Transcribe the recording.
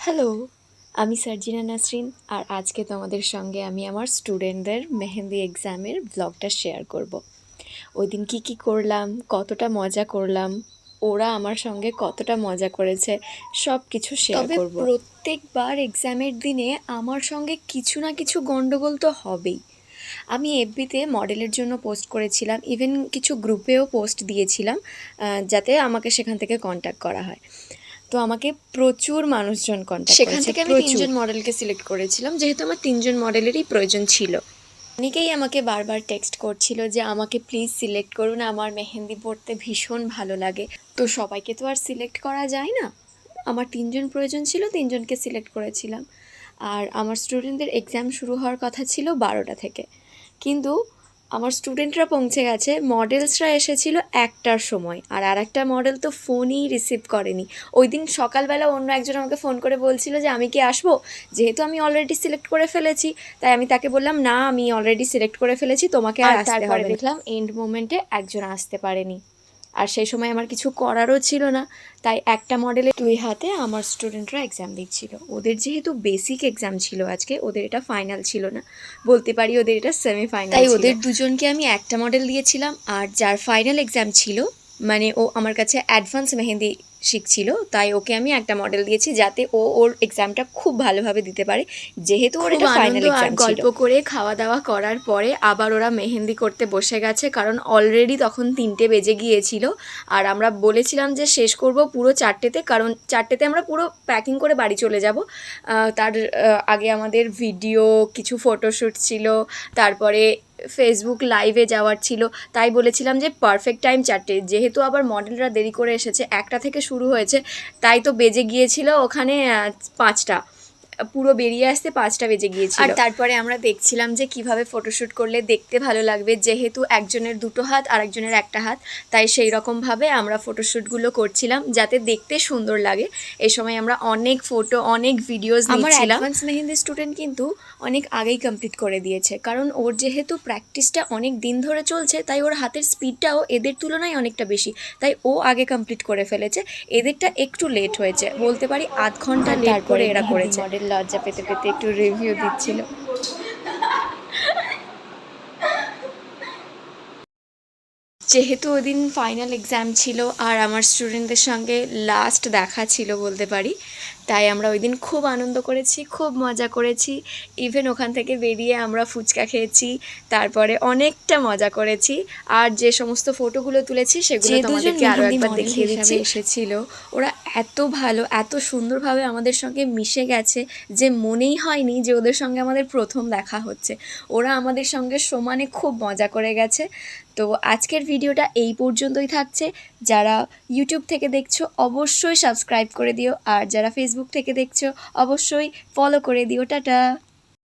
Hello আমি সার্জিনা নাসরিন আর আজকে তোমাদের সঙ্গে আমি আমার স্টুডেন্টদের মেহেন্দি এক্সামের ব্লগটা শেয়ার করব। ওই দিন কী কী করলাম কতটা মজা করলাম ওরা আমার সঙ্গে কতটা মজা করেছে সব কিছু শেয়ার করব। প্রত্যেকবার এক্সামের দিনে আমার সঙ্গে কিছু না কিছু গন্ডগোল তো হবেই। আমি এফবিতে মডেলের জন্য পোস্ট করেছিলাম ইভেন কিছু গ্রুপেও পোস্ট দিয়েছিলাম যাতে আমাকে সেখান থেকে কন্ট্যাক্ট করা হয়। তো আমাকে প্রচুর মানুষজন কন্ট্যাক্ট সেখান থেকে আমি তিনজন মডেলকে সিলেক্ট করেছিলাম যেহেতু আমার তিনজন মডেলেরই প্রয়োজন ছিল। অনেকেই আমাকে বারবার টেক্সট করছিল যে আমাকে প্লিজ সিলেক্ট করুন আমার মেহেন্দি পড়তে ভীষণ ভালো লাগে। তো সবাইকে তো আর সিলেক্ট করা যায় না। আমার তিনজন প্রয়োজন ছিল তিনজনকে সিলেক্ট করেছিলাম। আর আমার স্টুডেন্টদের এক্সাম শুরু হওয়ার কথা ছিল বারোটা থেকে। কিন্তু আমার স্টুডেন্টরা পৌঁছে গেছে মডেলসরা এসেছিল একটার সময়। আর আর একটা মডেল তো ফোনই রিসিভ করেনি। ওই দিন সকালবেলা অন্য একজন আমাকে ফোন করে বলছিল যে আমি কি আসব? যেহেতু আমি অলরেডি সিলেক্ট করে ফেলেছি তাই আমি তাকে বললাম না আমি অলরেডি সিলেক্ট করে ফেলেছি তোমাকে আর তারপরে দেখলাম এন্ড মোমেন্টে একজন আসতে পারেনি। আর সেই সময় আমার কিছু করারও ছিল না। তাই একটা মডেলে দুই হাতে আমার স্টুডেন্টরা এক্সাম দিচ্ছিল। ওদের যেহেতু বেসিক এক্সাম ছিল আজকে ওদের এটা ফাইনাল ছিল না। বলতে পারি ওদের এটা সেমি ফাইনাল তাই ওদের দুজনকে আমি একটা মডেল দিয়েছিলাম আর যার ফাইনাল এক্সাম ছিল মানে ও আমার কাছে অ্যাডভান্স মেহেন্দি শিখছিল তাই ওকে আমি একটা মডেল দিয়েছি যাতে ও ওর এক্সামটা খুব ভালোভাবে দিতে পারে। যেহেতু ওর এটা ফাইনাল এক্সাম গল্প করে খাওয়া দাওয়া করার পরে আবার ওরা মেহেন্দি করতে বসে গেছে কারণ অলরেডি তখন তিনটে বেজে গিয়েছিল। আর আমরা বলেছিলাম যে শেষ করব পুরো চারটেতে কারণ চারটেতে আমরা পুরো প্যাকিং করে বাড়ি চলে যাব। তার আগে আমাদের ভিডিও কিছু ফটোশ্যুট ছিল তারপরে ফেসবুক লাইভে যাওয়ার ছিল। তাই বলেছিলাম যে পারফেক্ট টাইম চারটে। যেহেতু আবার মডেলরা দেরি করে এসেছে, একটা থেকে শুরু হয়েছে, তাই তো বেজে গিয়েছিল ওখানে পাঁচটা। পুরো বেরিয়ে আসতে পাঁচটা বেজে গিয়েছিল। আর তারপরে আমরা দেখছিলাম যে কীভাবে ফটোশ্যুট করলে দেখতে ভালো লাগবে যেহেতু একজনের দুটো হাত আর একজনের একটা হাত। তাই সেই রকমভাবে আমরা ফটোশ্যুটগুলো করছিলাম যাতে দেখতে সুন্দর লাগে। এই সময় আমরা অনেক ফটো অনেক ভিডিওস আমার অ্যাডভান্স মেহেন্দি স্টুডেন্ট কিন্তু অনেক আগেই কমপ্লিট করে দিয়েছে। কারণ ওর যেহেতু প্র্যাকটিসটা অনেক দিন ধরে চলছে তাই ওর হাতের স্পিডটাও এদের তুলনায় অনেকটা বেশি। তাই ও আগে কমপ্লিট করে ফেলেছে। এদেরটা একটু লেট হয়েছে বলতে পারি আধ ঘণ্টা লেট করে এরা করেছে। মডেল লজ্জা পেতে পেতে একটু রিভিউ দিচ্ছিল। যেহেতু ওদিন ফাইনাল এক্সাম ছিল আর আমার স্টুডেন্টদের সঙ্গে লাস্ট দেখা ছিল বলতে পারি তাই আমরা ওই দিন খুব আনন্দ করেছি খুব মজা করেছি। ইভেন ওখান থেকে বেরিয়ে আমরা ফুচকা খেয়েছি তারপরে অনেকটা মজা করেছি। আর যে সমস্ত ফটোগুলো তুলেছি সেগুলো যে তোমাদেরকে আরও একবার দেখিয়ে দিচ্ছি। এসেছিল ওরা এত ভালো এত সুন্দরভাবে আমাদের সঙ্গে মিশে গেছে যে মনেই হয়নি যে ওদের সঙ্গে আমাদের প্রথম দেখা হচ্ছে। ওরা আমাদের সঙ্গে সমানে খুব মজা করে গেছে। তো আজকের ভিডিওটা এই পর্যন্তই থাকছে। যারা ইউটিউব থেকে দেখছ, অবশ্যই সাবস্ক্রাইব করে দিও। আর যারা ফেসবুক থেকে দেখছ, অবশ্যই ফলো করে দিও। টাটা!